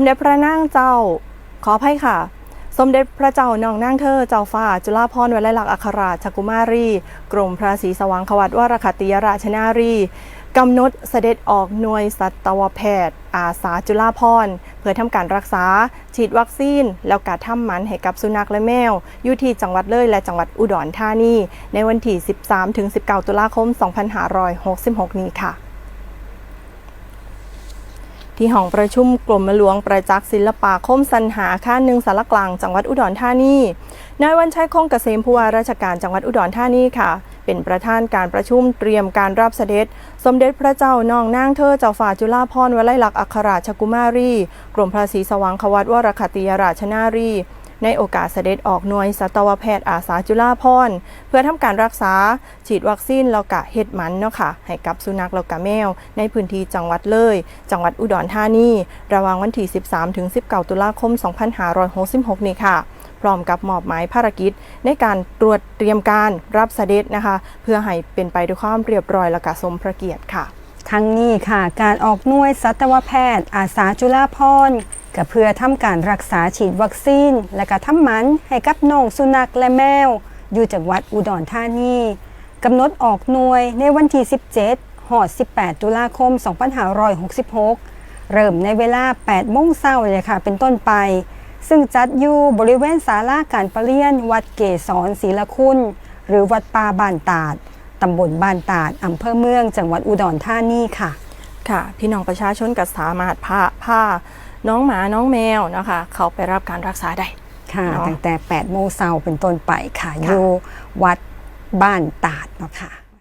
มเด็จพระนางเจ้า ขออภัยค่ะ สมเด็จพระเจ้านองนางเธอ เจ้าฟ้า จุฬาภรณ์วลัยลักษณ์อัครราชกุมารี กรมพระศรีสว่างขวัตวรคติยราชนารีกำหนดเสด็จออกหน่วยสัตวแพทย์ อาสาจุฬาภรณ์เพื่อทำการรักษา ฉีดวัคซีน แล้วก็ทำหมันให้กับสุนัขและแมว อยู่ที่จังหวัดเลยและจังหวัดอุดรธานี ในวันที่ 13-19 ตุลาคม 2566 นี้ค่ะ ที่ห้องประชุมกรมหลวงประจักษ์ศิลปาคมสรรหาค่าหนึ่งสารกลางจังหวัดอุดรธานี นายวันชัยคงเกษมผู้ว่าราชการจังหวัดอุดรธานีค่ะ เป็นประธานการประชุมเตรียมการรับเสด็จ สมเด็จพระเจ้านองนางเธอเจ้าฝ่าจุฬาภรณ์วลัยลักษณ์อัครราชกุมารี กรมพระศรีสว่างควัตวรคติยราชนารี ในโอกาสเสด็จออกหน่วยสัตวแพทย์อาสาจุฬาภรเพื่อทำการรักษาฉีดวัคซีนแล้วก็เห็ดมันเนาะค่ะให้กับสุนัขแล้วก็แมว ในพื้นที่จังหวัดเลย จังหวัดอุดรธานีระหว่างวันที่ 13 ถึง 19 ตุลาคม 2566 นี้ค่ะพร้อมกับมอบหมายภารกิจ ในการตรวจเตรียมการรับเสด็จนะคะ เพื่อให้เป็นไปด้วยความเรียบร้อยและก็สมพระเกียรติค่ะ ทั้งนี้ค่ะ การออกหน่วยสัตวแพทย์ อาสาจุฬาภร ก็เพื่อทำการรักษาฉีดวัคซีน และก็ทำหมันให้กับน้องสุนัขและแมว อยู่จังหวัดอุดรธานีกำหนดออกหน่วยในวันที่ 17หอด 18 ตุลาคม 2566 เริ่มในเวลา 8 โมงเช้าเลยค่ะ เป็นต้นไป ซึ่งจัดอยู่บริเวณศาลาการประเรียน วัดเกศรศรีละคุณ หรือวัดป่าบ้านตาดตำบลบ้านตาดอำเภอเมือง จังหวัดอุดรธานีค่ะ ค่ะ พี่น้องประชาชนก็สามารถพาพา น้องหมาน้องแมวนะคะ เขาไปรับการรักษาได้ ค่ะเนาะตั้งแต่8โมงเช้าเป็นต้นไปค่ะค่ะอยู่วัดบ้านตาดเนาะค่ะ